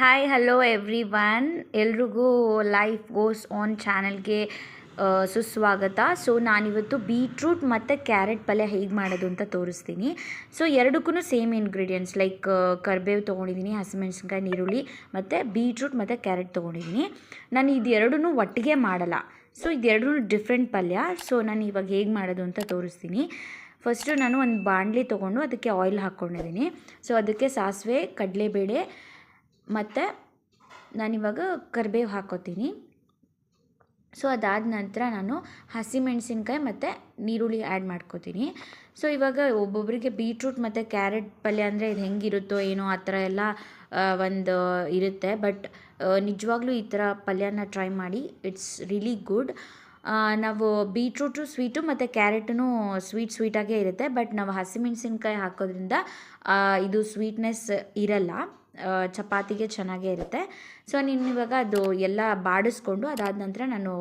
Hi hello every ಎಲ್ರಿಗೂ life goes on ಚಾನಲ್ಗೆ ಸುಸ್ವಾಗತ. ಸೊ ನಾನಿವತ್ತು ಬೀಟ್ರೂಟ್ ಮತ್ತು ಕ್ಯಾರೆಟ್ ಪಲ್ಯ ಹೇಗೆ ಮಾಡೋದು ಅಂತ ತೋರಿಸ್ತೀನಿ. ಸೊ ಎರಡಕ್ಕೂ ಸೇಮ್ ಇಂಗ್ರೀಡಿಯೆಂಟ್ಸ್ ಲೈಕ್ ಕರ್ಬೇವು ತೊಗೊಂಡಿದ್ದೀನಿ ಹಸಿಮೆಣ್ಸಿನ್ಕಾಯಿ ನೀರುಳ್ಳಿ ಮತ್ತು ಬೀಟ್ರೂಟ್ ಮತ್ತು ಕ್ಯಾರೆಟ್ ತೊಗೊಂಡಿದ್ದೀನಿ ನಾನು ಇದೆರಡೂ ಒಟ್ಟಿಗೆ ಮಾಡಲ್ಲ. ಸೊ ಇದೆರಡೂ ಡಿಫ್ರೆಂಟ್ ಪಲ್ಯ. ಸೊ ನಾನು ಇವಾಗ ಹೇಗೆ ಮಾಡೋದು ಅಂತ ತೋರಿಸ್ತೀನಿ. ಫಸ್ಟು ನಾನು ಒಂದು ಬಾಣಲಿ ತೊಗೊಂಡು ಅದಕ್ಕೆ ಆಯಿಲ್ ಹಾಕ್ಕೊಂಡಿದ್ದೀನಿ ಸೊ ಅದಕ್ಕೆ ಸಾಸಿವೆ, ಕಡಲೆಬೇಳೆ ಮತ್ತು ನಾನಿವಾಗ ಕರಿಬೇವು ಹಾಕೋತೀನಿ ಸೊ ಅದಾದ ನಂತರ ನಾನು ಹಸಿಮೆಣಸಿನ್ಕಾಯಿ ಮತ್ತು ನೀರುಳ್ಳಿ ಆ್ಯಡ್ ಮಾಡ್ಕೋತೀನಿ. ಸೊ ಇವಾಗ ಒಬ್ಬೊಬ್ಬರಿಗೆ ಬೀಟ್ರೂಟ್ ಮತ್ತು ಕ್ಯಾರೆಟ್ ಪಲ್ಯ ಅಂದರೆ ಇದು ಹೆಂಗಿರುತ್ತೋ ಏನೋ ಆ ಥರ ಎಲ್ಲ ಒಂದು ಇರುತ್ತೆ. ಬಟ್ ನಿಜವಾಗ್ಲೂ ಈ ಥರ ಪಲ್ಯನ ಟ್ರೈ ಮಾಡಿ ಇಟ್ಸ್ ರಿಲಿ ಗುಡ್ ನಾವು ಬೀಟ್ರೂಟು ಸ್ವೀಟು ಮತ್ತು ಕ್ಯಾರೆಟೂ ಸ್ವೀಟ್ ಸ್ವೀಟಾಗೇ ಇರುತ್ತೆ. ಬಟ್ ನಾವು ಹಸಿಮೆಣಸಿನ್ಕಾಯಿ ಹಾಕೋದ್ರಿಂದ ಇದು ಸ್ವೀಟ್ನೆಸ್ ಇರಲ್ಲ. ಚಪಾತಿಗೆ ಚೆನ್ನಾಗೇ ಇರುತ್ತೆ. ಸೊ ನೀನು ಇವಾಗ ಅದು ಎಲ್ಲ ಬಾಡಿಸ್ಕೊಂಡು ಅದಾದ ನಂತರ ನಾನು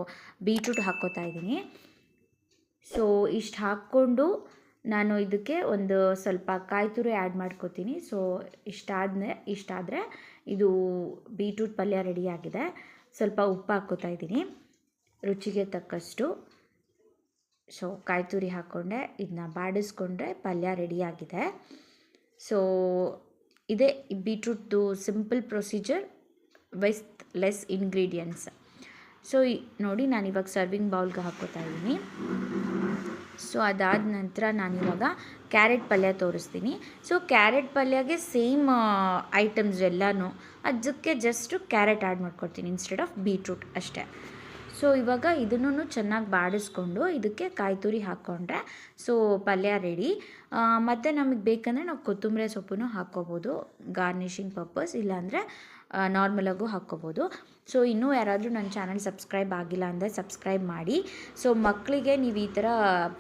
ಬೀಟ್ರೂಟ್ ಹಾಕ್ಕೋತಾ ಇದ್ದೀನಿ. ಸೊ ಇಷ್ಟು ಹಾಕ್ಕೊಂಡು ನಾನು ಇದಕ್ಕೆ ಒಂದು ಸ್ವಲ್ಪ ಕಾಯಿ ತುರಿ ಆ್ಯಡ್ ಮಾಡ್ಕೋತೀನಿ. ಸೊ ಇಷ್ಟಾದ ಇಷ್ಟಾದರೆ ಇದು ಬೀಟ್ರೂಟ್ ಪಲ್ಯ ರೆಡಿಯಾಗಿದೆ ಸ್ವಲ್ಪ ಉಪ್ಪು ಹಾಕ್ಕೋತಾ ಇದ್ದೀನಿ. ರುಚಿಗೆ ತಕ್ಕಷ್ಟು. ಸೊ ಕಾಯಿ ತುರಿ ಹಾಕ್ಕೊಂಡೆ. ಇದನ್ನ ಬಾಡಿಸ್ಕೊಂಡ್ರೆ ಪಲ್ಯ ರೆಡಿಯಾಗಿದೆ ಸೊ ಇದೇ ಬೀಟ್ರೂಟ್ದು simple procedure with less ingredients. So ನೋಡಿ ನಾನು ಇವಾಗ ಸರ್ವಿಂಗ್ ಬೌಲ್ಗೆ ಹಾಕೋತಾ ಇದ್ದೀನಿ. ಸೊ, ಅದಾದ ನಂತರ ನಾನಿವಾಗ ಕ್ಯಾರೆಟ್ ಪಲ್ಯ ತೋರಿಸ್ತೀನಿ. ಸೊ, ಕ್ಯಾರೆಟ್ ಪಲ್ಯಗೆ ಸೇಮ್ ಐಟಮ್ಸ್ ಎಲ್ಲನೂ, ಅದಕ್ಕೆ ಜಸ್ಟು ಕ್ಯಾರೆಟ್ ಆ್ಯಡ್ ಮಾಡ್ಕೊಡ್ತೀನಿ ಇನ್ಸ್ಟೆಡ್ ಆಫ್ ಬೀಟ್ರೂಟ್ ಅಷ್ಟೇ. ಸೊ ಇವಾಗ ಇದನ್ನು ಚೆನ್ನಾಗಿ ಬಾಡಿಸ್ಕೊಂಡು ಇದಕ್ಕೆ ಕಾಯಿ ತುರಿ ಹಾಕ್ಕೊಂಡ್ರೆ ಸೊ ಪಲ್ಯ ರೆಡಿ ಮತ್ತು ನಮಗೆ ಬೇಕಂದರೆ ನಾವು ಕೊತ್ತಂಬರಿ ಸೊಪ್ಪನ್ನು ಹಾಕ್ಕೋಬೋದು ಗಾರ್ನಿಷಿಂಗ್ ಪರ್ಪಸ್ ಇಲ್ಲಾಂದರೆ ನಾರ್ಮಲಾಗೂ ಹಾಕ್ಕೋಬೋದು. ಸೊ ಇನ್ನೂ ಯಾರಾದರೂ ನನ್ನ ಚಾನಲ್ ಸಬ್ಸ್ಕ್ರೈಬ್ ಆಗಿಲ್ಲ ಅಂದರೆ ಸಬ್ಸ್ಕ್ರೈಬ್ ಮಾಡಿ. ಸೊ ಮಕ್ಕಳಿಗೆ ನೀವು ಈ ಥರ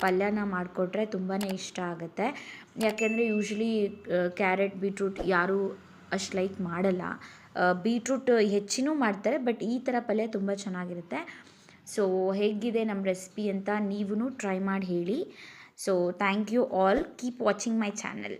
ಪಲ್ಯನ ಮಾಡಿಕೊಟ್ರೆ ತುಂಬಾ ಇಷ್ಟ ಆಗುತ್ತೆ. ಯಾಕೆಂದರೆ ಯೂಶ್ವಲಿ ಕ್ಯಾರೆಟ್ ಬೀಟ್ರೂಟ್ ಯಾರೂ ಅಷ್ಟು ಲೈಕ್ ಮಾಡಲ್ಲ. ಬೀಟ್ರೂಟ್ ಹೆಚ್ಚಿನೂ ಮಾಡ್ತಾರೆ ಬಟ್ ಈ ಥರ ಪಲ್ಯ ತುಂಬ ಚೆನ್ನಾಗಿರುತ್ತೆ. ಸೊ ಹೇಗಿದೆ ನಮ್ಮ ರೆಸಿಪಿ ಅಂತ ನೀವೂ ಟ್ರೈ ಮಾಡಿ ಹೇಳಿ. So thank you all keep watching my channel